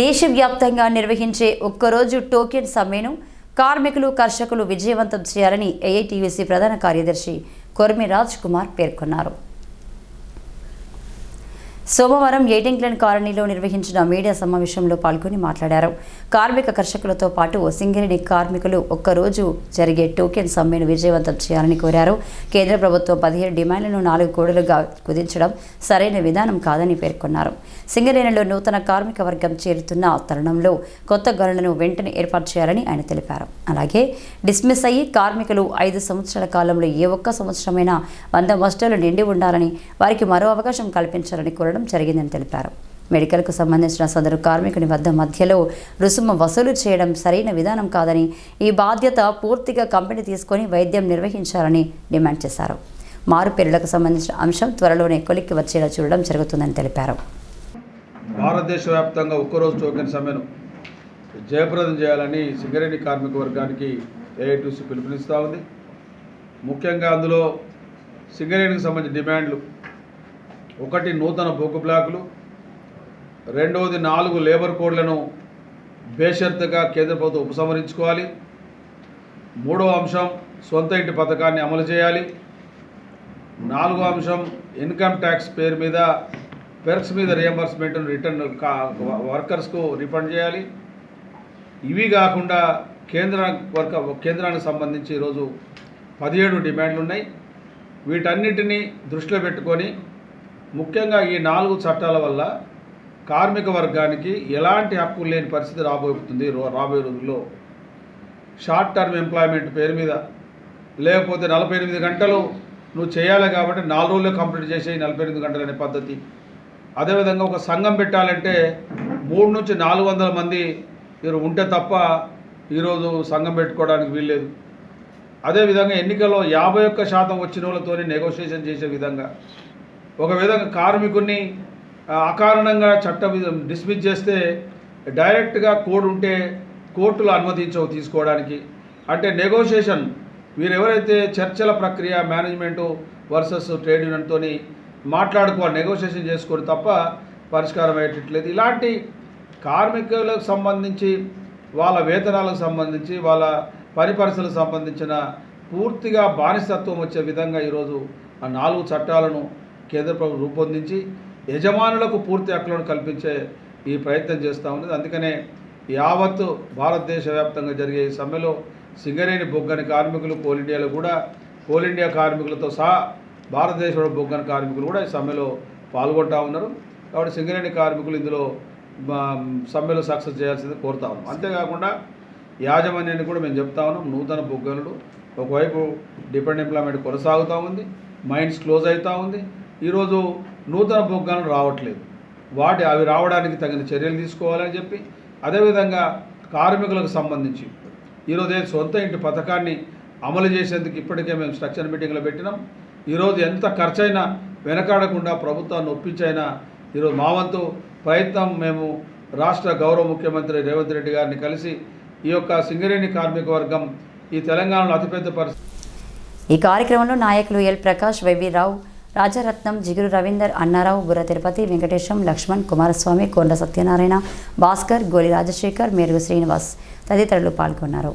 దేశవ్యాప్తంగా నిర్వహించే ఒక్కరోజు టోకెన్ సమ్మెను కార్మికులు కర్షకులు విజయవంతం చేయాలని ఏఐటీయూసీ ప్రధాన కార్యదర్శి కొర్మి రాజ్ కుమార్ పేర్కొన్నారు. సోమవారం ఎయిటింగ్లన్ కాలనీలో నిర్వహించిన మీడియా సమావేశంలో పాల్గొని మాట్లాడారు. కార్మిక కర్షకులతో పాటు సింగరేణి కార్మికులు ఒక్కరోజు జరిగే టోకెన్ సమ్మెను విజయవంతం చేయాలని కోరారు. కేంద్ర ప్రభుత్వం పదిహేడు డిమాండ్లను నాలుగు కోడులుగా కుదించడం సరైన విధానం కాదని పేర్కొన్నారు. సింగరేణిలో నూతన కార్మిక వర్గం చేరుతున్న తరుణంలో కొత్త గనులను వెంటనే ఏర్పాటు చేయాలని ఆయన తెలిపారు. అలాగే డిస్మిస్ అయ్యి కార్మికులు ఐదు సంవత్సరాల కాలంలో ఏ ఒక్క సంవత్సరమైనా వంద మస్టర్లు నిండి ఉండాలని వారికి మరో అవకాశం కల్పించాలని కోరడం జరిగిందని తెలిపారు. మెడికల్కు సంబంధించిన సదరు కార్మికుని వద్ద మధ్యలో రుసుము వసూలు చేయడం సరైన విధానం కాదని ఈ బాధ్యత పూర్తిగా కంపెనీ తీసుకొని వైద్యం నిర్వహించాలని డిమాండ్ చేశారు. మారుపేరులకు సంబంధించిన అంశం త్వరలోనే కొలిక్కి వచ్చేలా చూడడం జరుగుతుందని తెలిపారు. భారతదేశ వ్యాప్తంగా ఒక్కరోజు టోకెన్ సమ్మెను జయప్రదం చేయాలని సింగరేణి కార్మిక వర్గానికి ఏఐటీసీ పిలుపునిస్తూ ఉంది. ముఖ్యంగా అందులో సింగరేణికి సంబంధించిన డిమాండ్లు ఒకటి నూతన బొగ్గు బ్లాకులు రెండవది నాలుగు లేబర్ కోడ్లను బేషరతుగా కేంద్ర ప్రభుత్వం ఉపసంహరించుకోవాలి. మూడవ అంశం సొంత ఇంటి పథకాన్ని అమలు చేయాలి. నాలుగో అంశం ఇన్కమ్ ట్యాక్స్ పేరు మీద పెర్క్స్ మీద రియంబర్స్మెంట్ను రిటర్న్ కా వర్కర్స్కు రిఫండ్ చేయాలి. ఇవి కాకుండా కేంద్ర వర్క కేంద్రానికి సంబంధించి ఈరోజు పదిహేడు డిమాండ్లు ఉన్నాయి వీటన్నిటినీ దృష్టిలో పెట్టుకొని ముఖ్యంగా ఈ నాలుగు చట్టాల వల్ల కార్మిక వర్గానికి ఎలాంటి హక్కులు లేని పరిస్థితి రాబోతుంది రాబోయే రోజుల్లో. షార్ట్ టర్మ్ ఎంప్లాయ్మెంట్ పేరు మీద లేకపోతే నలభై ఎనిమిది గంటలు నువ్వు చేయాలి కాబట్టి నాలుగు రోజుల్లో కంప్లీట్ చేసే నలభై ఎనిమిది గంటలు అనే పద్ధతి. అదేవిధంగా ఒక సంఘం పెట్టాలంటే మూడు నుంచి నాలుగు వందల మంది మీరు ఉంటే తప్ప ఈరోజు సంఘం పెట్టుకోవడానికి వీల్లేదు. అదేవిధంగా ఎన్నికల్లో యాభై ఒక్క శాతం వచ్చిన వాళ్ళతోని నెగోషియేషన్ చేసే విధంగా ఒక విధంగా కార్మికుడిని అకారణంగా చట్ట డిస్మిస్ చేస్తే డైరెక్ట్గా కోడ్ ఉంటే కోర్టులు అనుమతించవు తీసుకోవడానికి. అంటే నెగోషియేషన్ వీరెవరైతే చర్చల ప్రక్రియ మేనేజ్మెంటు వర్సెస్ ట్రేడ్ యూనియన్తో మాట్లాడుకోవాలి నెగోషియేషన్ చేసుకొని తప్ప పరిష్కారం అయ్యేటట్లేదు. ఇలాంటి కార్మికులకు సంబంధించి వాళ్ళ వేతనాలకు సంబంధించి వాళ్ళ పని పరిస్థితులకు సంబంధించిన పూర్తిగా బానిసత్వం వచ్చే విధంగా ఈరోజు ఆ నాలుగు చట్టాలను కేంద్ర ప్రభుత్వం రూపొందించి యజమానులకు పూర్తి హక్కులను కల్పించే ఈ ప్రయత్నం చేస్తూ ఉన్నది. అందుకనే యావత్తు భారతదేశ వ్యాప్తంగా జరిగే ఈ సమ్మెలో సింగరేణి బొగ్గని కార్మికులు కోల్ ఇండియాలో కూడా కోల్ ఇండియా కార్మికులతో సహా భారతదేశంలో బొగ్గని కార్మికులు కూడా ఈ సమ్మెలో పాల్గొంటా ఉన్నారు. కాబట్టి సింగరేణి కార్మికులు ఇందులో సమ్మెలో సక్సెస్ చేయాల్సింది కోరుతా ఉన్నాం. అంతేకాకుండా యాజమాన్యాన్ని కూడా మేము చెప్తా ఉన్నాం. నూతన బొగ్గనుడు. ఒకవైపు డిపెండ్ ఎంప్లాయ్మెంట్ కొనసాగుతూ ఉంది. మైండ్స్ క్లోజ్ అవుతూ ఉంది. ఈరోజు నూతన బొగ్గలు రావట్లేదు. వాటి అవి రావడానికి తగిన చర్యలు తీసుకోవాలని చెప్పి అదేవిధంగా కార్మికులకు సంబంధించి ఈరోజు సొంత ఇంటి పథకాన్ని అమలు చేసేందుకు ఇప్పటికే మేము స్ట్రక్చర్ మీటింగ్లో పెట్టినాం. ఈరోజు ఎంత ఖర్చైనా వెనకాడకుండా ప్రభుత్వాన్ని ఒప్పించైనా ఈరోజు మా వంతు ప్రయత్నం మేము రాష్ట్ర గౌరవ ముఖ్యమంత్రి రేవంత్ రెడ్డి గారిని కలిసి ఈ యొక్క సింగరేణి కార్మిక వర్గం ఈ తెలంగాణలో అతిపెద్ద పరిస్థితి. ఈ కార్యక్రమంలో నాయకులు ఎల్ ప్రకాష్ వైవీరావు రాజరత్నం జిగురు రవీందర్ అన్నారావు బుర్ర తిరుపతి వెంకటేశం లక్ష్మణ్ కుమారస్వామి కొండ సత్యనారాయణ భాస్కర్ గోలి రాజశేఖర్ మేరుగు శ్రీనివాస్ తదితరులు పాల్గొన్నారు.